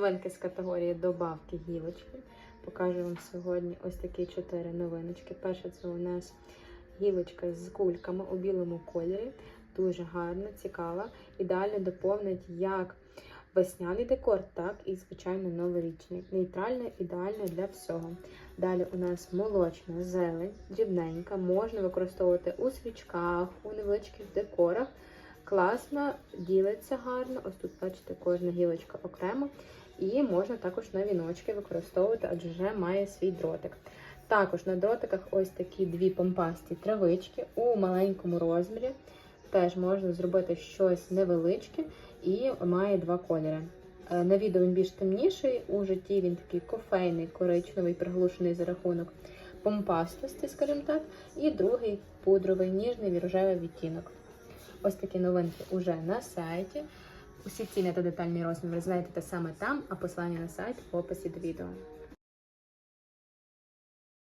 новинки з категорії добавки гілочки. Покажу вам сьогодні ось такі чотири новиночки. Перша це у нас гілочка з кульками у білому кольорі. Дуже гарна, цікава. Ідеально доповнить як весняний декор, так і, звичайно, новорічний. Нейтральна, ідеально для всього. Далі у нас молочна зелень, дрібненька, можна використовувати у свічках, у невеличких декорах. Класно, ділиться гарно. Ось тут, бачите, кожна гілочка окремо. І можна також на віночки використовувати, адже вже має свій дротик. Також на дротиках ось такі дві помпасті травички у маленькому розмірі. Теж можна зробити щось невеличке і має два кольори. Е, На відео він більш темніший, у житті він такий кофейний, коричневий, приглушений за рахунок помпастості, скажімо так, і другий пудровий, ніжний вірожевий відтінок. Ось такі новинки уже на сайті. Усі ціни та детальні розмір ви знайдете саме там, а посилання на сайт в описі до відео.